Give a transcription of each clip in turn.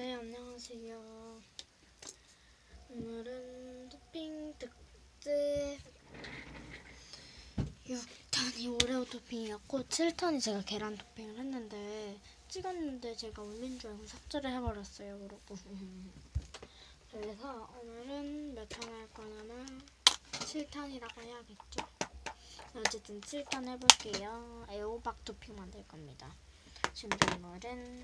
네, 안녕하세요. 오늘은 토핑 특집 6턴이 오레오 토핑이었고 7턴이 제가 계란 토핑을 했는데 찍었는데 제가 올린 줄 알고 삭제를 해버렸어요, 그러고. 그래서 오늘은 몇턴할 거냐면 7턴이라고 해야겠죠. 어쨌든 7턴 해볼게요. 애호박 토핑 만들 겁니다. 준비물은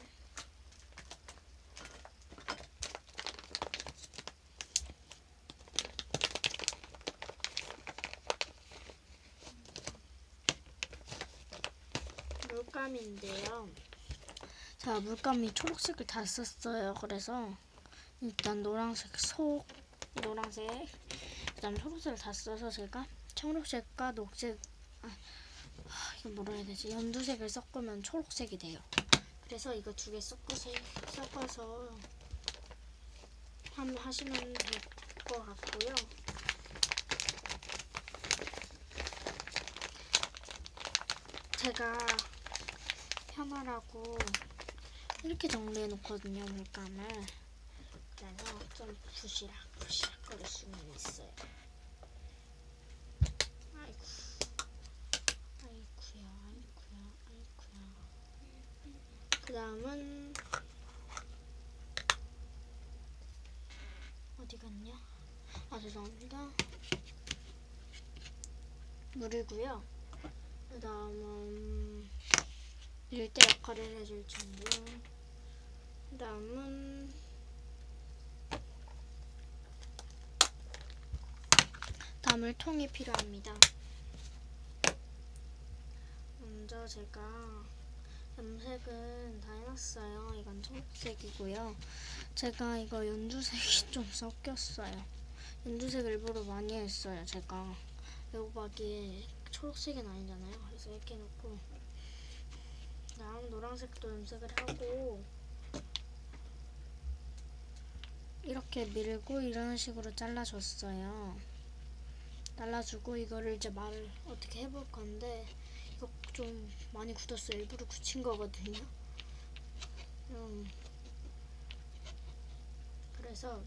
물감인데요. 자, 물감이 초록색을 다 썼어요. 그래서 일단 노란색 속, 노란색, 그다음 초록색을 다 써서 제가 청록색과 녹색, 아, 아, 이거 뭐라 해야 되지? 연두색을 섞으면 초록색이 돼요. 그래서 이거 두 개 섞어서 섞어서 한번 하시면 될 것 같고요. 제가 편하라고 이렇게 정리해 놓거든요 물감을. 그래서 좀 부시락 부시락 거릴 수는 있어요. 아이고 아이쿠야 아이쿠야 아이쿠야. 그 다음은 어디 갔냐? 아 죄송합니다. 물이고요. 그 다음은 일대 역할을 해줄. 그 다음은 담을 통이 필요합니다. 먼저 제가 염색은 다 해놨어요. 이건 초록색이고요. 제가 이거 연두색이 좀 섞였어요. 연두색 일부러 많이 했어요. 제가 애호박이 초록색은 아니잖아요. 그래서 이렇게 해놓고 다음 노란색도 염색을 하고 이렇게 밀고 이런 식으로 잘라줬어요. 잘라주고 이거를 이제 말을 어떻게 해볼 건데 이거 좀 많이 굳었어요. 일부러 굳힌 거거든요. 음. 그래서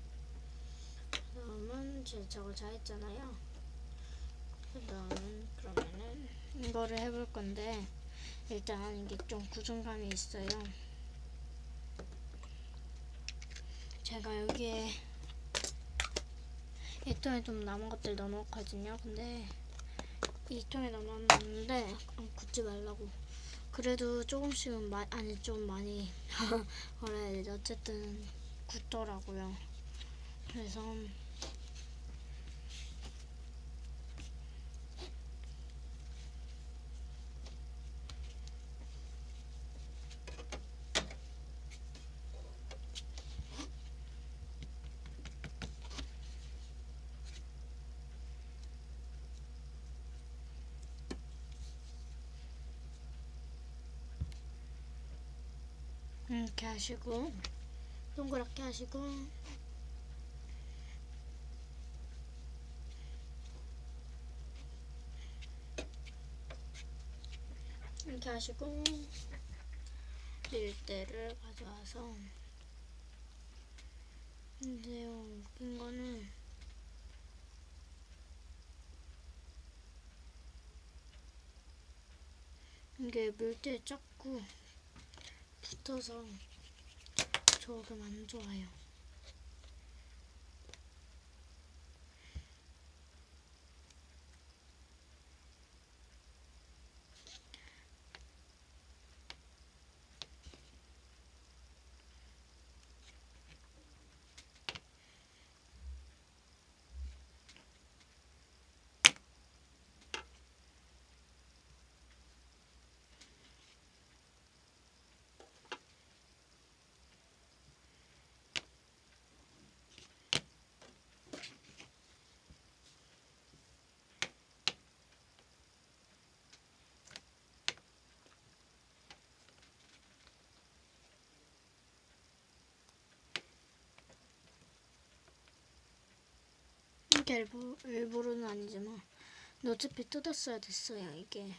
다음은 제 저걸 다 했잖아요. 그 다음은 그러면은 이거를 해볼 건데 일단 이게 좀 구중감이 있어요. 제가 여기에 이 통에 좀 남은 것들 넣어놓거든요. 근데 이 통에 넣어놨는데 음, 굳지 말라고. 그래도 조금씩은 마, 아니 좀 많이 되지? 어쨌든 굳더라고요. 그래서 이렇게 하시고 동그랗게 하시고. 이렇게 하시고 밀대를 가져와서. 근데요 웃긴 거는 이게 밀대 작고 붙어서 조금 안 좋아요. 이게 일부, 일부러는 아니지만 어차피 뜯었어야 됐어요 이게.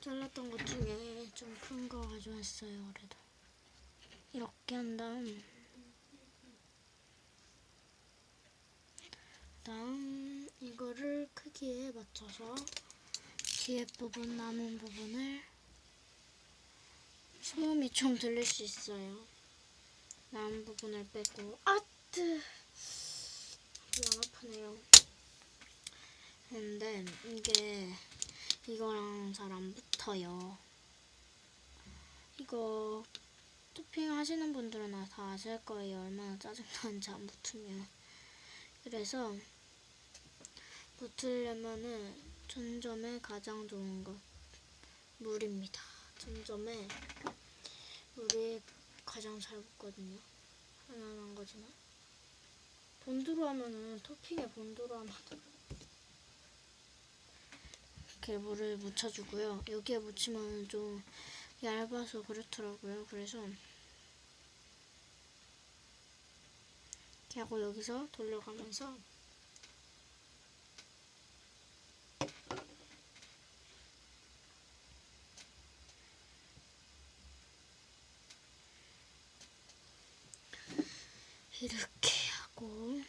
잘랐던 것 중에 좀 큰 거 가져왔어요 그래도. 이렇게 한 다음. 다음 이거를 크기에 맞춰서 뒤에 부분 남은 부분을 소음이 좀 들릴 수 있어요. 남은 부분을 빼고 아 뜨안 아프네요. 근데 이게 이거랑 잘 안 붙어요. 이거 토핑 하시는 분들은 다 아실 거예요. 얼마나 짜증나는지 안 붙으면. 그래서 붙으려면은 전점에 가장 좋은 것 물입니다. 전점에 물이 가장 잘 붙거든요. 하나한 거지만 본드로 하면은 토핑에 본드로 하면 이렇게 물을 묻혀주고요. 여기에 묻히면 좀 얇아서 그렇더라고요. 그래서 이렇게 하고 여기서 돌려가면서 이렇게 하고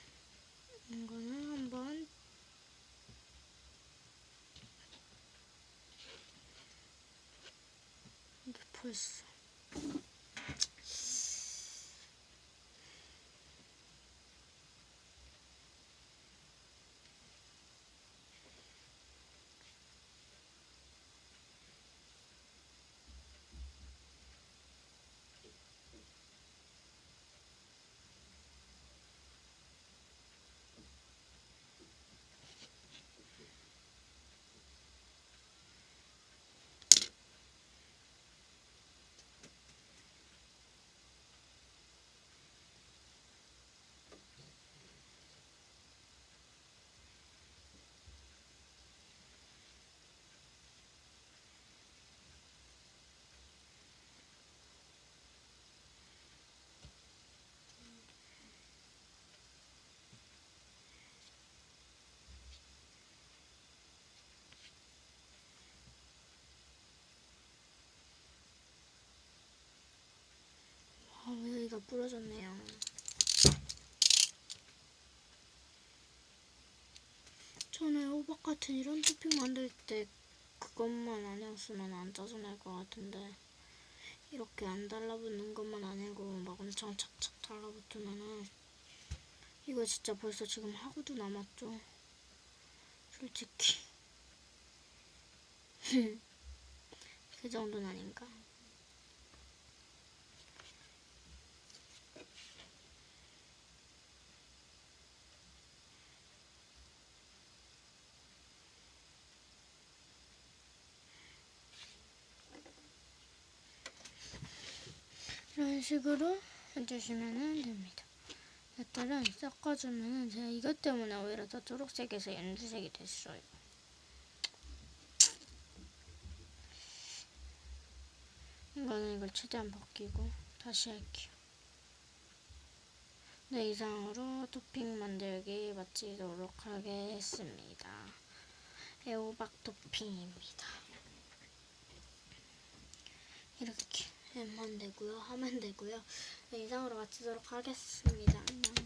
이거는 한번 이게 벌써 아, 여기가 부러졌네요. 전에 호박 같은 이런 토핑 만들 때 그것만 안 해왔으면 안 짜증날 것 같은데 이렇게 안 달라붙는 것만 아니고 막 엄청 착착 달라붙으면은 이거 진짜 벌써 지금 하고도 남았죠. 솔직히 그 정도는 아닌가. 이런 식으로 해주시면 됩니다. 곁들은 섞어주면 제가 이것 때문에 오히려 더 초록색에서 연두색이 됐어요. 이거는 이걸 최대한 벗기고 다시 할게요. 네, 이상으로 토핑 만들기 마치도록 하겠습니다. 애호박 토핑입니다. 이렇게 하면 되고요. 하면 되고요. 네, 이상으로 마치도록 하겠습니다.